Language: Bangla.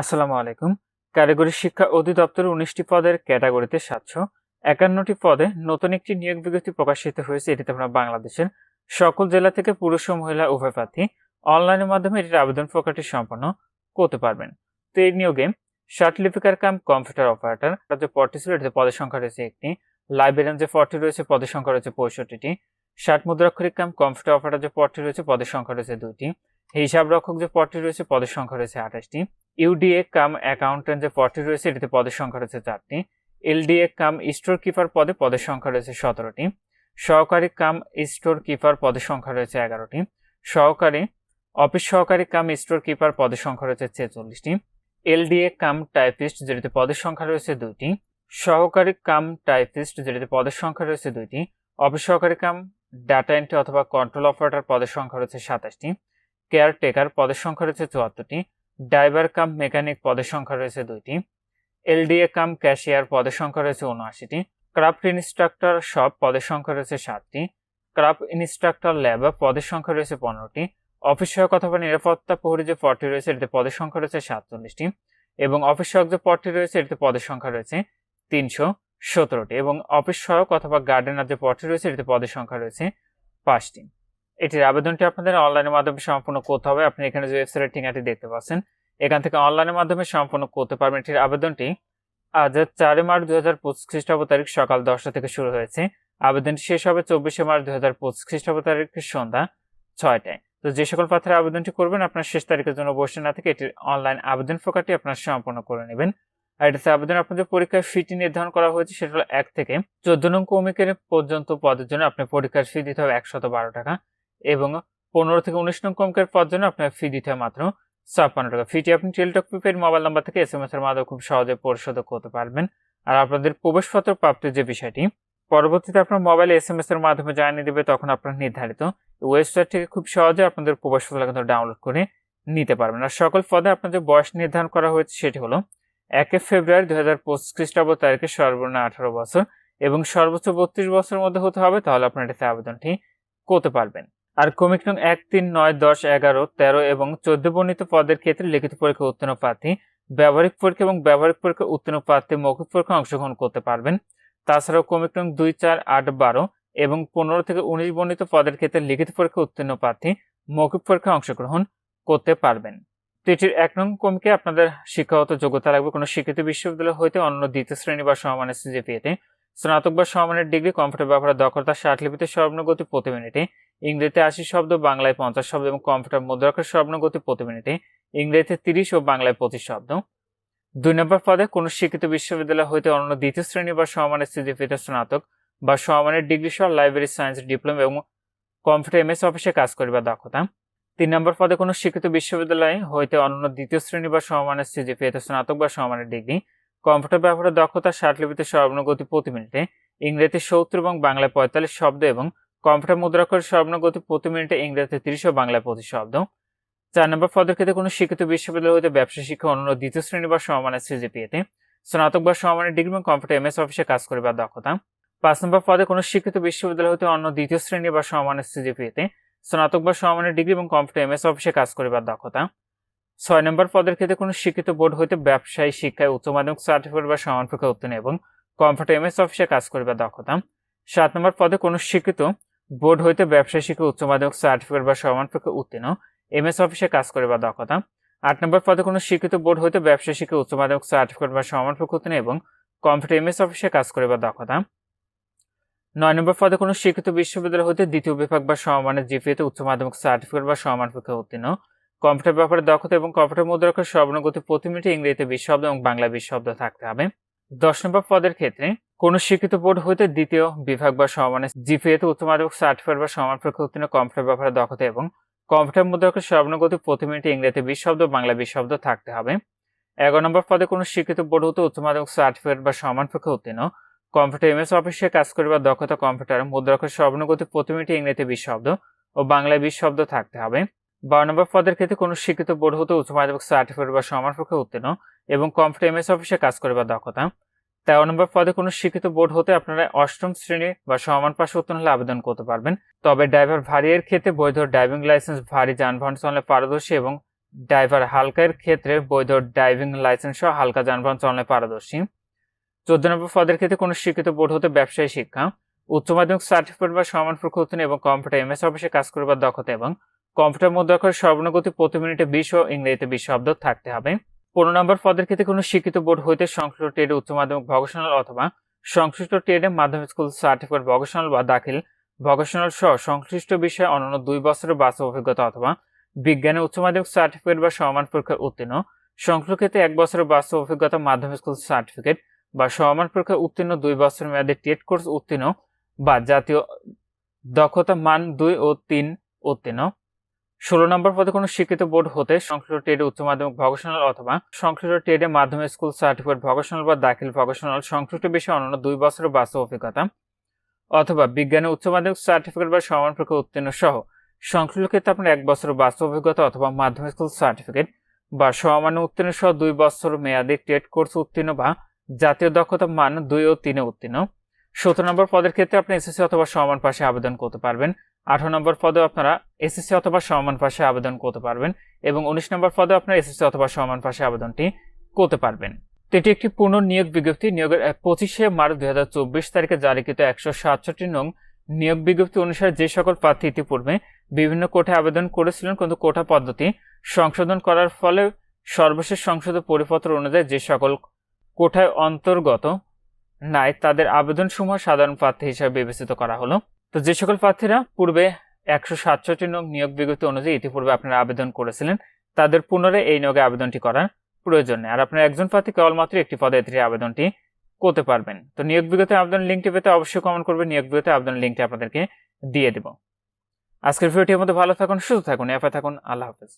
আসসালামু আলাইকুম। কারিগরি শিক্ষা অধিদপ্তর উনিশটি পদের ক্যাটাগরিতে সাতশো। একান্নটি পদে নতুন একটি নিয়োগ বিজ্ঞপ্তি প্রকাশিত হয়েছে, এটিতে আপনার বাংলাদেশের সকল জেলা থেকে পুরুষ ও মহিলা উভয় প্রার্থী অনলাইনের মাধ্যমে এটির আবেদন প্রক্রিয়াটি সম্পন্ন করতে পারবেন। তো এই নিয়োগে লিপিকার কাম কম্পিউটার অপারেটর যে পদটি ছিল, এটিতে পদের সংখ্যা রয়েছে একটি। লাইব্রেরিয়ান যে পদটি রয়েছে, পদের সংখ্যা রয়েছে পঁয়ষট্টিটি। ষাট মুদ্রাক্ষরিক কাম কম্পিউটার অপারেটর যে পদটি রয়েছে, পদের সংখ্যা রয়েছে দুইটি। হিসাব রক্ষক যে পদটি রয়েছে, পদের সংখ্যা রয়েছে আঠাশটি। ইউডিএ কাম অ্যাকাউন্টেন্ট যে পদটি রয়েছে, এটিতে পদের সংখ্যা রয়েছে চারটি। এলডিএ কাম স্টোর কিপার পদে পদের সংখ্যা রয়েছে সতেরোটি। সহকারী কাম স্টোর কিপার পদের সংখ্যা রয়েছে এগারোটি। সহকারী, অফিস সহকারী কাম স্টোর কিপার পদের সংখ্যা রয়েছে ছেচল্লিশটি। এলডিএ কাম টাইপিস্ট যেটিতে পদের সংখ্যা রয়েছে দুইটি। সহকারী কাম টাইপিস্ট যেটিতে পদের সংখ্যা রয়েছে দুইটি। অফিস সহকারী কাম ডাটা এন্ট্রি অথবা কন্ট্রোল অপারেটর পদের সংখ্যা রয়েছে সাতাশটি। কেয়ারটেকার পদের সংখ্যা রয়েছে চুয়াত্তরটি। ড্রাইভার কাম মেকানিক পদের সংখ্যা রয়েছে দুইটি। এলডিএ কাম ক্যাশিয়ার পদের সংখ্যা রয়েছে উনআশিটি ক্রাফট ইনস্ট্রাক্টর সব পদের সংখ্যা রয়েছে সাতটি ক্রাফট ইনস্ট্রাক্টর ল্যাব পদের সংখ্যা রয়েছে পনেরোটি। অফিস সহায়ক অথবা নিরাপত্তা প্রহরী যে পদটি রয়েছে, এটিতে পদের সংখ্যা রয়েছে সাতচল্লিশটি এবং অফিস সহায়ক যে পদটি রয়েছে, এটিতে পদের সংখ্যা রয়েছে তিনশো সতেরোটি এবং অফিস সহায়ক অথবা গার্ডেনার যে পদটি রয়েছে, এটিতে পদের সংখ্যা রয়েছে পাঁচটি। এটির আবেদনটি আপনাদের অনলাইনের মাধ্যমে সম্পূর্ণ করতে হবে। আপনি এখানে যে ওয়েবসাইটের ঠিকানাটি দেখতে পাচ্ছেন, এখান থেকে অনলাইনের মাধ্যমে সম্পূর্ণ করতে পারবেন এটির আবেদনটি। আজ চারই মার্চ দুই হাজার পঁচিশ খ্রিস্টাব্দ তারিখ সকাল দশটা থেকে শুরু হয়েছে। আবেদনটি শেষ হবে চব্বিশে মার্চ দুই হাজার পঁচিশ খ্রিস্টাব্দ তারিখ সন্ধ্যা ছয়টায়। তো যে সকল প্রার্থীরা আবেদনটি করবেন, আপনার শেষ তারিখের জন্য বসে না থেকে এটির অনলাইন আবেদন প্রকারটি আপনার সম্পন্ন করে নেবেন। আর এটাতে আবেদন আপনাদের পরীক্ষার ফিটি নির্ধারণ করা হয়েছে, সেটা হলো এক থেকে চোদ্দ নং কৌমিকের পর্যন্ত পদের জন্য আপনার পরীক্ষার ফি দিতে হবে একশত বারো টাকা। এবং পনেরো থেকে উনিশ নং কমকের পদ জন্য আপনার ফি দিতে হয় মাত্র ছাপ্পান্ন টাকা। ফিটি আপনি টেলটক প্রিপেড মোবাইল নাম্বার থেকে এস এম এস এর মাধ্যমে খুব সহজে পরিশোধ করতে পারবেন। আর আপনাদের প্রবেশপত্র প্রাপ্তির যে বিষয়টি, পরবর্তীতে আপনার মোবাইলে এস এম এস এর মাধ্যমে জানিয়ে দেবে, তখন আপনার নির্ধারিত ওয়েবসাইট থেকে খুব সহজে আপনাদের প্রবেশপত্র কিন্তু ডাউনলোড করে নিতে পারবেন। আর সকল পদে আপনার যে বয়স নির্ধারণ করা হয়েছে, সেটি হলো একে ফেব্রুয়ারি দুই হাজার পঁচিশ খ্রিস্টাব্দ তারিখে সর্বনিম্ন আঠারো বছর এবং সর্বোচ্চ বত্রিশ বছরের মধ্যে হতে হবে, তাহলে আপনার এটাতে আবেদনটি করতে পারবেন। আর ক্রমিক নং এক তিন নয় দশ এগারো তেরো এবং চোদ্দ বর্ণিত পদের ক্ষেত্রে লিখিত পরীক্ষা উত্তীর্ণ প্রার্থী ব্যবহারিক পরীক্ষা এবং ব্যবহারিক পরীক্ষা উত্তীর্ণ প্রার্থী মৌখিক পরীক্ষা অংশগ্রহণ করতে পারবেন। তাছাড়াও ক্রমিক নং দুই চার আট বারো এবং পনেরো থেকে উনিশ বর্ণিত পদের ক্ষেত্রে লিখিত পরীক্ষা উত্তীর্ণ প্রার্থী মৌখিক পরীক্ষা অংশগ্রহণ করতে পারবেন। তো এটির এক নং কমিকে আপনাদের শিক্ষাগত যোগ্যতা লাগবে। কোনো শিক্ষিত বিশ্ববিদ্যালয় হইতে অন্য দ্বিতীয় শ্রেণি বা সমানের সিজিপিএতে স্নাতক বা সমানের ডিগ্রি, কম্পিউটার ব্যাপারে দক্ষতা ষাট লিপিতে সর্বনগতি প্রতি মিনিটে। ইংরেজিতে আশি শব্দ, বাংলায় পঞ্চাশ শব্দ এবং কম্পিউটার মুদ্রাক্ষর সর্বনগতি প্রতি মিনিটে। ইংরেজিতে তিরিশ ও বাংলায় পঁচিশ শব্দ। দুই নম্বর পদে কোনো শিক্ষিত বিশ্ববিদ্যালয় হইতে অন্য দ্বিতীয় শ্রেণি বা সমানের সিজিপিতে স্নাতক বা সমানের ডিগ্রি সহ লাইব্রেরি সায়েন্স ডিপ্লোমা এবং কম্পিউটার এমএস অফিসে কাজ করিবার দক্ষতা। তিন নম্বর পদে কোনো শিক্ষিত বিশ্ববিদ্যালয় হইতে অন্য দ্বিতীয় শ্রেণি বা সমানের সিজিপিএতে স্নাতক বা সমানের ডিগ্রি। কম্পিউটার ব্যবহারের দক্ষতা ষাট লিপিতে সর্বনগতি প্রতি মিনিটে। ইংরেজিতে সত্তর এবং বাংলায় পঁয়তাল্লিশ শব্দ এবং কম্পিউটার মুদ্রাক্ষর সর্বনগতি প্রতি মিনিটে ইংরেজিতে তিরিশ ও বাংলায় পঁচিশ শব্দ। চার নম্বর পদের ক্ষেত্রে কোনো শিক্ষিত বিশ্ববিদ্যালয় হইতে ব্যবসা শিক্ষা অন্য দ্বিতীয় শ্রেণি বা সমানের সিজিপিএতে স্নাতক বা সমানের ডিগ্রি এবং কম্পিউটার এমএস অফিসে কাজ করিবার দক্ষতা। পাঁচ নম্বর পদে কোনো শিক্ষিত বিশ্ববিদ্যালয় হইতে অন্য দ্বিতীয় শ্রেণি বা সমানের সিজিপিএতে স্নাতক বা সমানের ডিগ্রি এবং কম্পিউটার এমএস অফিসে কাজ করিবার দক্ষতা। ছয় নম্বর পদের ক্ষেত্রে কোনো শিক্ষিত বোর্ড হইতে ব্যবসায়ী, শিক্ষায় উচ্চ মাধ্যমিক সার্টিফিকেট বা সমান পরীক্ষা উত্তীর্ণ এবং কম্পিউটার এমএস অফিসে কাজ করিবার দক্ষতা। সাত নম্বর পদে কোনো শিক্ষিত বোর্ড হইতে ব্যবসায়ী শিক্ষা উচ্চ মাধ্যমিক সার্টিফিকেট বা সমান পরীক্ষা উত্তীর্ণ এমএস অফিসে কাজ করিবার দক্ষতা। আট নম্বর পদে কোনো শিক্ষিত বোর্ড হইতে ব্যবসায়ী শিক্ষা উচ্চ মাধ্যমিক সার্টিফিকেট বা সমান পরীক্ষা উত্তীর্ণ এবং কম্পিউটার এমএস অফিসে কাজ করিবার দক্ষতা। নয় নম্বর পদে কোনো শিক্ষিত বিশ্ববিদ্যালয় হইতে দ্বিতীয় বিভাগ বা সমমানের জিপিএতে উচ্চ মাধ্যমিক সার্টিফিকেট বা সমান পরীক্ষা উত্তীর্ণ কম্পিউটার ব্যাপারে দক্ষতা এবং কম্পিউটার মুদ্রাক্ষর সর্বনগতি প্রতি মিনিটে ইংরেজিতে বিশ শব্দ এবং বাংলা বিশ শব্দ থাকতে হবে। দশ নম্বর পদের ক্ষেত্রে কোন শিক্ষিত বোর্ড হইতে দ্বিতীয় বিভাগ বা সমানের জিপিএতে উচ্চ মাধ্যমিক সার্টিফিকেট বা সমান পরীক্ষা উত্তীর্ণ কম্পিউটার ব্যাপারে দক্ষতা এবং কম্পিউটার মুদ্রাক্ষর সর্বনগতি প্রতি মিনিটে ইংরেজিতে বিশ শব্দ বাংলা বিশ শব্দ থাকতে হবে। এগারো নম্বর পদে কোনো শিক্ষিত বোর্ড হতে উচ্চ মাধ্যমিক সার্টিফিকেট বা সমান পরীক্ষা উত্তীর্ণ কম্পিউটার এমএস অফিসে কাজ করিবার দক্ষতা কম্পিউটার মুদ্রাক্ষর সর্বনগতি প্রতি মিনিটে ইংরেজিতে বিশ শব্দ ও বাংলায় বিশ শব্দ থাকতে হবে। বারো নম্বর পদের ক্ষেত্রে কোনো শিক্ষিত বোর্ড হতে উচ্চ মাধ্যমিক সার্টিফিকেট বা সমান পরীক্ষা উত্তীর্ণ এবং কম্পিউটার এমএস অফিসে কাজ করিবার দক্ষতা। তেরো নম্বর পদে কোনো শিক্ষিত বোর্ড হতে আপনারা অষ্টম শ্রেণি বা সমান পাশে উত্তীর্ণ হলে আবেদন করতে পারবেন। তবে ড্রাইভার ভারী এর ক্ষেত্রে বৈধ ড্রাইভিং লাইসেন্স ভারী যানবাহন চালানোর পারদর্শী এবং ড্রাইভার হালকার ক্ষেত্রে বৈধ ড্রাইভিং লাইসেন্স সহ হালকা যানবাহন চালনায় পারদর্শী। চোদ্দ নম্বর পদের ক্ষেত্রে কোনো শিক্ষিত বোর্ড হতে ব্যবসায়ী শিক্ষা, উচ্চ মাধ্যমিক সার্টিফিকেট বা সমান প্রকৃতি উত্তীর্ণ এবং কম্পিউটার এমএস অফিসে কাজ করবার দক্ষতা এবং কম্পিউটার মধ্যে অক্ষর সর্বনগতি প্রতি মিনিটে বিশ ও ইংরেজিতে বিশ শব্দ থাকতে হবে। পনেরো নম্বর পদের ক্ষেত্রে কোনো শিক্ষিত বোর্ড হইতে সংশ্লিষ্ট ট্রেডে উচ্চ মাধ্যমিক ভকেশনাল অথবা সংশ্লিষ্ট ট্রেডে মাধ্যমিক স্কুল সার্টিফিকেট ভকেশনাল বা দাখিল ভকেশনাল সহ সংশ্লিষ্ট বিষয়ে অন্যান্য দুই বছরের বাস্তব অভিজ্ঞতা অথবা বিজ্ঞানে উচ্চ মাধ্যমিক সার্টিফিকেট বা সমান পরীক্ষায় উত্তীর্ণ। সংশ্লিষ্ট ক্ষেত্রে এক বছরের বাস্তব অভিজ্ঞতা, মাধ্যমিক স্কুল সার্টিফিকেট বা সমান পরীক্ষায় উত্তীর্ণ, দুই বছর মেয়াদে টেট কোর্স উত্তীর্ণ বা জাতীয় দক্ষতা মান দুই ও তিন উত্তীর্ণ। ষোলো নম্বর পদে কোনো শিক্ষিত বোর্ড হতে সংশ্লিষ্ট ট্রেডে উচ্চ মাধ্যমিক ভকেশনাল অথবা সংশ্লিষ্ট ট্রেডে মাধ্যমিক স্কুল সার্টিফিকেট ভকেশনাল বা দাখিল ভকেশনাল সংশ্লিষ্ট বিষয়ে অন্যান্য দুই বছরের বাস্তব অভিজ্ঞতা অথবা বিজ্ঞানে উচ্চ মাধ্যমিক সার্টিফিকেট বা সমান পরীক্ষা উত্তীর্ণ সহ সংশ্লিষ্ট ক্ষেত্রে আপনার এক বছর বাস্তব অভিজ্ঞতা অথবা মাধ্যমিক স্কুল সার্টিফিকেট বা সমান্য উত্তীর্ণ সহ দুই বছর মেয়াদী টেট কোর্স উত্তীর্ণ বা জাতীয় দক্ষতা মান দুই ও তিনে উত্তীর্ণ। সতেরো নম্বর পদের ক্ষেত্রে আপনি এসএসসি অথবা সমান পাশে আবেদন করতে পারবেন। আঠারো নম্বর পদে আপনারা এসএসসি অথবা সমান পাশে আবেদন করতে পারবেন এবং উনিশ নম্বর পদে আপনারা এসএসসি অথবা সমান পাশে আবেদনটি করতে পারবেন। এটি একটি পূর্ণ নিয়োগ বিজ্ঞপ্তি। নিয়োগের পঁচিশে মার্চ দুই হাজার চব্বিশ তারিখে জারিকৃত একশো সাতষট্টি নং নিয়োগ বিজ্ঞপ্তি অনুসারে যে সকল প্রার্থী ইতিপূর্বে বিভিন্ন কোঠায় আবেদন করেছিলেন, কিন্তু কোঠা পদ্ধতি সংশোধন করার ফলে সর্বশেষ সংসদের পরিপত্র অনুযায়ী যে সকল কোঠায় অন্তর্গত নাই, তাদের আবেদন সমূহ সাধারণ প্রার্থী হিসেবে বিবেচিত করা হলো। তো যে সকল প্রার্থীরা পূর্বে একশো সাতষট্টি নং নিয়োগ বিজ্ঞপ্তি অনুযায়ী ইতিপূর্বে আপনারা আবেদন করেছিলেন, তাদের পুনরায় এই নিয়োগে আবেদনটি করার প্রয়োজন নেই। আর আপনার একজন প্রার্থী কেবলমাত্র একটি পদে এতে আবেদনটি করতে পারবেন। তো নিয়োগ বিজ্ঞপ্তি আবেদন লিঙ্কটি পেতে অবশ্যই কমেন্ট করবেন নিয়োগ বিজ্ঞপ্তি আবেদন লিঙ্কটি আপনাদেরকে দিয়ে দেব। আজকের ভিডিওটির মধ্যে ভালো থাকুন, সুস্থ থাকুন এফে থাকুন, আল্লাহ হাফেজ।